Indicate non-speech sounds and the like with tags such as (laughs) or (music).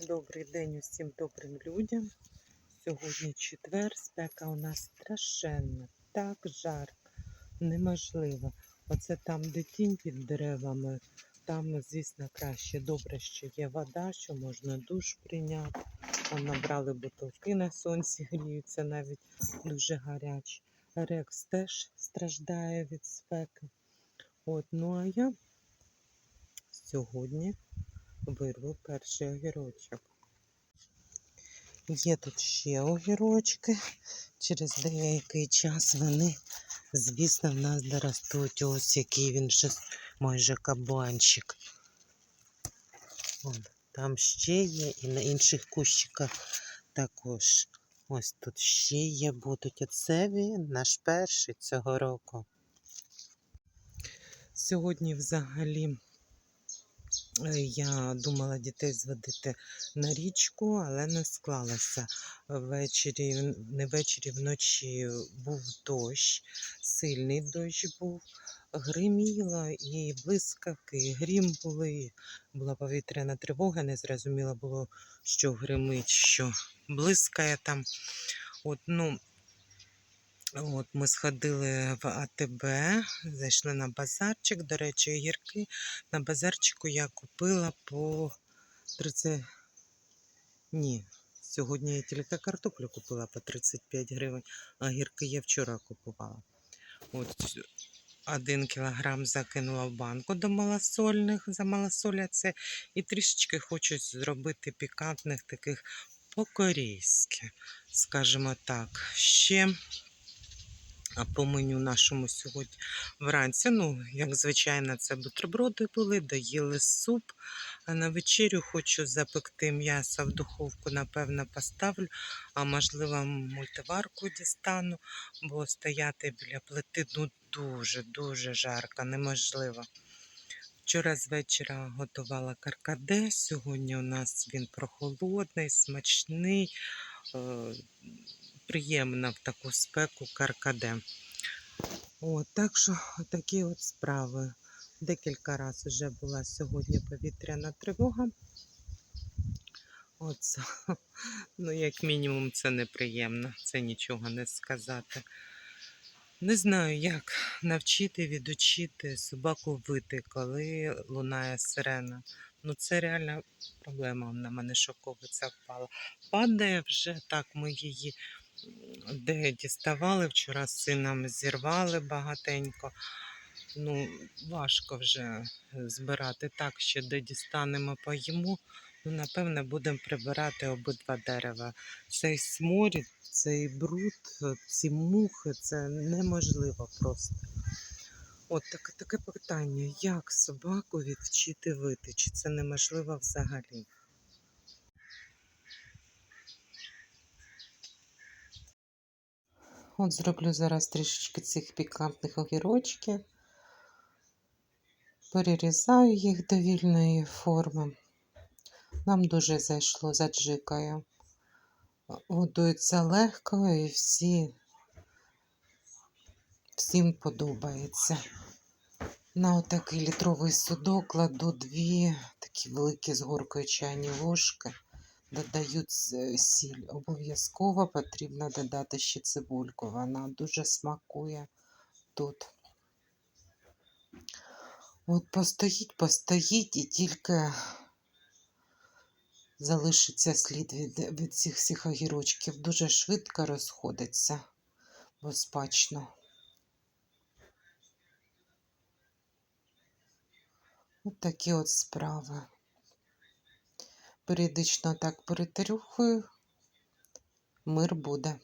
Добрий день усім добрим людям. Сьогодні четвер, спека у нас страшенна, так жарко, неможливо. Оце там, де тінь під деревами, там, звісно, краще. Добре, що є вода, що можна душ прийняти. Там набрали бутилки на сонці, гріються навіть дуже гарячі. Рекс теж страждає від спеки. От, ну а я сьогодні вирву перший огірочок. Є тут ще огірочки. Через деякий час вони, звісно, в нас доростуть. Ось який він вже майже кабанчик. Вон, там ще є, і на інших кущиках також. Ось тут ще є, будуть. Оце він, наш перший цього року. Сьогодні взагалі Я думала дітей зводити на річку, але не склалося. Ввечері, не ввечері, вночі був дощ, сильний дощ був, гриміло і блискавки, і грім були. Була повітряна тривога, не зрозуміло було, що гримить, що блискає там. От, ну, От ми сходили в АТБ, зайшли на базарчик. До речі, огірки на базарчику я купила по 30. Ні, сьогодні я тільки картоплю купила по 35 гривень, а огірки я вчора купувала. От один кілограм закинула в банку до малосольних, замалосоляться. І трішечки хочу зробити пікантних таких по-корейськи, скажімо так. Ще по меню нашому сьогодні вранці. Ну, як звичайно, це бутерброди були, доїли суп. А на вечерю хочу запекти м'ясо в духовку, напевно, поставлю, а можливо, мультиварку дістану, бо стояти біля плити ну, дуже-дуже жарко, неможливо. Вчора з вечора готувала каркаде. Сьогодні у нас він прохолодний, смачний. Е, приємна в таку спеку каркаде. От, так що такі от справи. Декілька разів вже була сьогодні повітряна тривога. От, (laughs) ну, як мінімум, це неприємно, це нічого не сказати. Не знаю, як навчити, відучити собаку вити, коли лунає сирена. Ну, це реальна проблема на мене шоковиця впала. Падає вже так, ми її де діставали вчора з сином зірвали багатенько. Ну, важко вже збирати так, що де дістанемо поїмо. Ну, напевне, будемо прибирати обидва дерева. Цей сморід, цей бруд, ці мухи це неможливо просто. От таке, таке питання: як собаку відвчити вити? Чи це неможливо взагалі? От зроблю зараз трішечки цих пікантних огірочків. Перерізаю їх до вільної форми. Нам дуже зайшло заджикає. Годується легко і всі, всім подобається. На отакий літровий судок кладу дві такі великі з горкою чайні ложки. Додають сіль. Обов'язково потрібно додати ще цибульку. Вона дуже смакує тут. От постоїть, постоїть і тільки залишиться слід від, від цих всіх огірочків. Дуже швидко розходиться, бо спачно. От такі от справи. Періодично так перетрюхую, мир буде.